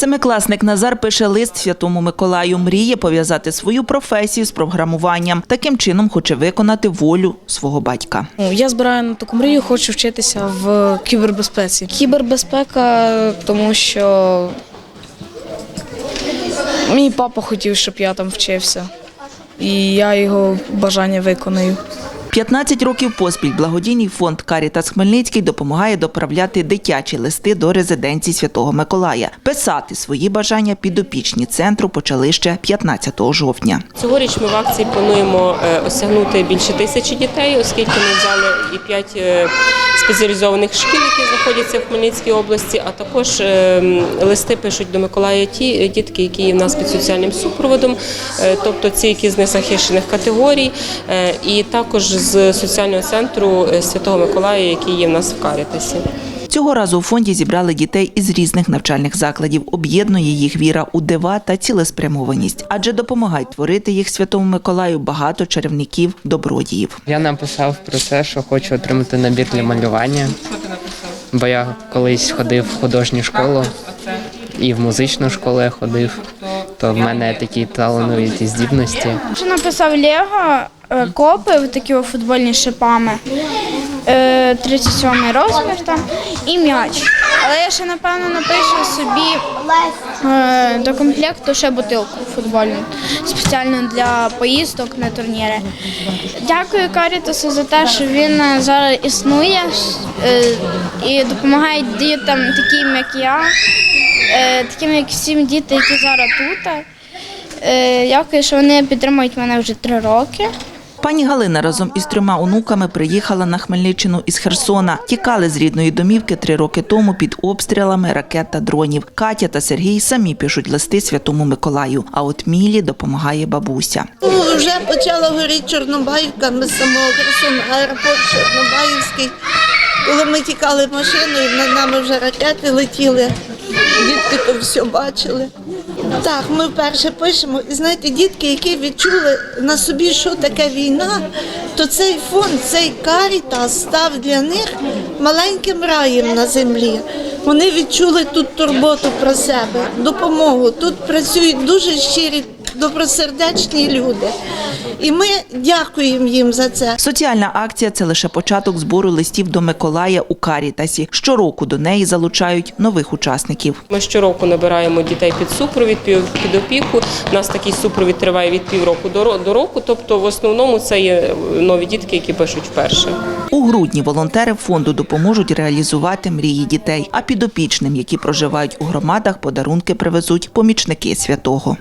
Семикласник Назар пише лист Святому Миколаю. Мріє пов'язати свою професію з програмуванням. Таким чином хоче виконати волю свого батька. Ну, Я збираю на таку мрію, хочу вчитися в кібербезпеці. Кібербезпека, тому що мій папа хотів, щоб я там вчився, і я його бажання виконую. 15 років поспіль благодійний фонд Карітас Хмельницький допомагає доправляти дитячі листи до резиденції Святого Миколая. Писати свої бажання підопічні центру почали ще 15 жовтня. Цьогоріч ми в акції плануємо е, осягнути більше тисячі дітей, оскільки ми взяли і п'ять е, спеціалізованих шкіл, які знаходяться в Хмельницькій області, а також е, листи пишуть до Миколая ті дітки, які є в нас під соціальним супроводом, тобто ці, які з незахищених категорій, і також з соціального центру е, Святого Миколая, який є в нас в Карітасі. Цього разу у фонді зібрали дітей із різних навчальних закладів. Об'єднує їх віра у дива та цілеспрямованість, адже допомагають творити їх Святому Миколаю багато чарівників, добродіїв. Я написав про те, що хочу отримати набір для малювання. Бо я колись ходив в художню школу і в музичну школу я ходив, то в мене такі талановиті здібності. Ще написав Лего, копи, такі футбольні шипами, е, 37 розмір там і м'яч. Але я ще напевно напишу собі е, до комплекту ще бутилку футбольну, спеціально для поїздок на турніри. Дякую Карітасу за те, що він е, зараз існує е, і допомагає дітям, таким як я, е, таким як всім діти, які зараз тут. Е, Дякую, що вони підтримують мене вже три роки. Пані Галина разом із трьома онуками приїхала на Хмельниччину із Херсона. Тікали з рідної домівки три роки тому під обстрілами ракет та дронів. Катя та Сергій самі пишуть листи Святому Миколаю. А от Мілі допомагає бабуся. Ну, Вже почала горіти Чорнобаївка, ми з самого Херсона, аеропорт Чорнобаївський. Коли ми тікали машиною, над нами вже ракети летіли. Дітки то все бачили. Так, ми вперше пишемо. І знаєте, дітки, які відчули на собі, що таке війна, то цей фонд, цей карітас став для них маленьким раєм на землі. Вони відчули тут турботу про себе, допомогу. Тут працюють дуже щирі, добросердечні люди. І ми дякуємо їм за це. Соціальна акція це лише початок збору листів до Миколая у Карітасі. Щороку до неї залучають нових учасників. Ми щороку набираємо дітей під супровід, під під опіку. У нас такий супровід триває від півроку до ро- до року. Тобто, в основному це є нові дітки, які пишуть вперше. У грудні волонтери фонду допоможуть реалізувати мрії дітей. А підопічним, які проживають у громадах, подарунки привезуть помічники святого.